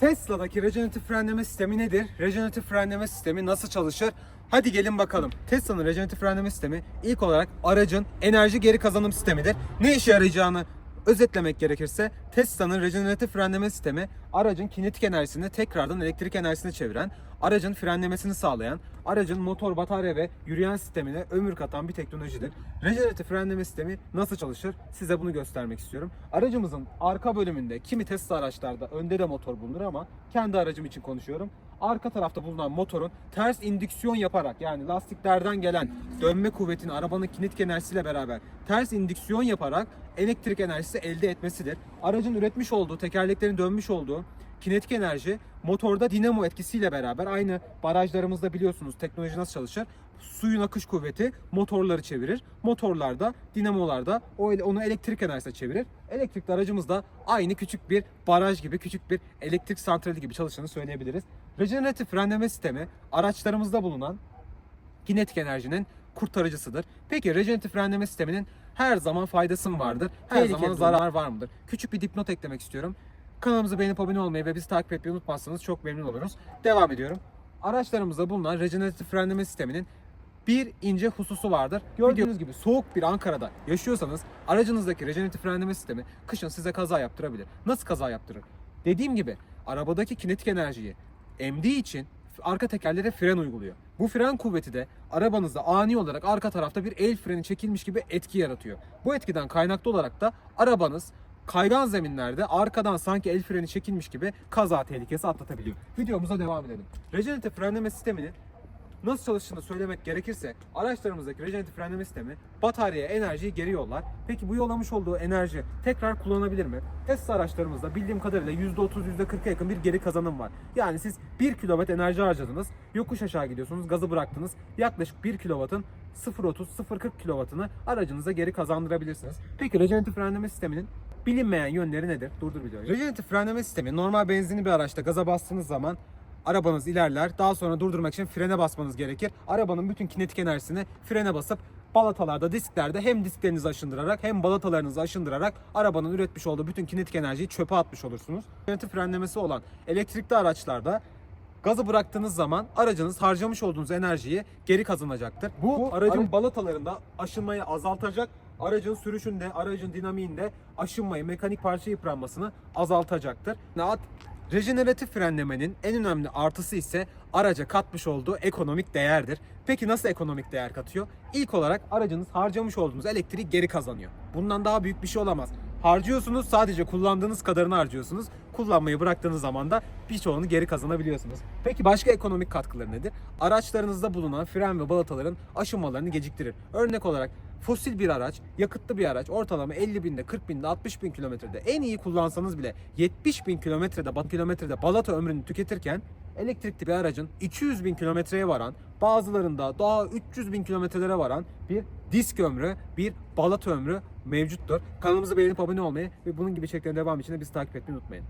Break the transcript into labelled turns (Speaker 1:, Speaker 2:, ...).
Speaker 1: Tesla'daki rejeneratif frenleme sistemi nedir? Rejeneratif frenleme sistemi nasıl çalışır? Hadi gelin bakalım. Tesla'nın rejeneratif frenleme sistemi ilk olarak aracın enerji geri kazanım sistemidir. Ne işe yarayacağını özetlemek gerekirse Tesla'nın rejeneratif frenleme sistemi aracın kinetik enerjisini tekrardan elektrik enerjisine çeviren, aracın frenlemesini sağlayan, aracın motor, batarya ve yürüyen sistemine ömür katan bir teknolojidir. Rejeneratif frenleme sistemi nasıl çalışır? Size bunu göstermek istiyorum. Aracımızın arka bölümünde kimi Tesla araçlarda önde de motor bulunur ama kendi aracım için konuşuyorum. Arka tarafta bulunan motorun ters indüksiyon yaparak yani lastiklerden gelen dönme kuvvetini arabanın kinetik enerjisiyle beraber ters indüksiyon yaparak elektrik enerjisi elde etmesidir. Aracın üretmiş olduğu, tekerleklerin dönmüş olduğu kinetik enerji motorda dinamo etkisiyle beraber aynı barajlarımızda biliyorsunuz teknoloji nasıl çalışır? Suyun akış kuvveti motorları çevirir. Motorlarda, dinamolarda o onu elektrik enerjisine çevirir. Elektrikli aracımız da aynı küçük bir baraj gibi, küçük bir elektrik santrali gibi çalıştığını söyleyebiliriz. Rejeneratif frenleme sistemi araçlarımızda bulunan kinetik enerjinin kurtarıcısıdır. Peki rejeneratif frenleme sisteminin her zaman faydası mı vardır? Her
Speaker 2: Tehlikeli
Speaker 1: zaman zarar var mıdır? Küçük bir dipnot eklemek istiyorum. Kanalımızı beğenip abone olmayı ve bizi takip etmeyi unutmazsanız çok memnun oluruz. Devam ediyorum. Araçlarımızda bulunan rejeneratif frenleme sisteminin bir ince hususu vardır. Gördüğünüz gibi soğuk bir Ankara'da yaşıyorsanız aracınızdaki rejeneratif frenleme sistemi kışın size kaza yaptırabilir. Nasıl kaza yaptırır? Dediğim gibi arabadaki kinetik enerjiyi emdiği için arka tekerlere fren uyguluyor. Bu fren kuvveti de arabanızda ani olarak arka tarafta bir el freni çekilmiş gibi etki yaratıyor. Bu etkiden kaynaklı olarak da arabanız kaygan zeminlerde arkadan sanki el freni çekilmiş gibi kaza tehlikesi atlatabiliyor. Videomuza devam edelim. Rejeneratif frenleme sisteminin nasıl çalıştığını söylemek gerekirse araçlarımızdaki rejeneratif frenleme sistemi bataryaya enerjiyi geri yollar. Peki bu yollamış olduğu enerji tekrar kullanılabilir mi? Tesla araçlarımızda bildiğim kadarıyla %30 %40'a yakın bir geri kazanım var. Yani siz 1 kW enerji harcadınız, yokuş aşağı gidiyorsunuz, gazı bıraktınız. Yaklaşık 1 kW'ın 0.30 0.40 kW'ını aracınıza geri kazandırabilirsiniz. Peki rejeneratif frenleme sisteminin bilinmeyen yönleri nedir? Durdur videoyu. Rejeneratif frenleme sistemi normal benzinli bir araçta gaza bastığınız zaman arabanız ilerler. Daha sonra durdurmak için frene basmanız gerekir. Arabanın bütün kinetik enerjisini frene basıp balatalarda, disklerde hem disklerinizi aşındırarak hem balatalarınızı aşındırarak arabanın üretmiş olduğu bütün kinetik enerjiyi çöpe atmış olursunuz. Rejeneratif frenlemesi olan elektrikli araçlarda Gazı bıraktığınız zaman aracınız harcamış olduğunuz enerjiyi geri kazanacaktır. Bu, aracın balatalarında aşınmayı azaltacak, aracın sürüşünde, aracın dinamiğinde aşınmayı, mekanik parça yıpranmasını azaltacaktır. At Rejeneratif frenlemenin en önemli artısı ise araca katmış olduğu ekonomik değerdir. Peki nasıl ekonomik değer katıyor? İlk olarak aracınız harcamış olduğunuz elektriği geri kazanıyor. Bundan daha büyük bir şey olamaz. Harcıyorsunuz sadece kullandığınız kadarını harcıyorsunuz. Kullanmayı bıraktığınız zaman da birçoğunu geri kazanabiliyorsunuz. Peki başka ekonomik katkıları nedir? Araçlarınızda bulunan fren ve balataların aşınmalarını geciktirir. Örnek olarak fosil bir araç, yakıtlı bir araç ortalama 50 binde, 40 binde, 60 bin kilometrede en iyi kullansanız bile 70 bin kilometrede, kilometrede balata ömrünü tüketirken elektrikli bir aracın 200 bin kilometreye varan, bazılarında daha 300 bin kilometrelere varan bir disk ömrü, bir balata ömrü mevcuttur. Kanalımızı beğenip abone olmayı ve bunun gibi içeriklerin devamı için de bizi takip etmeyi unutmayın.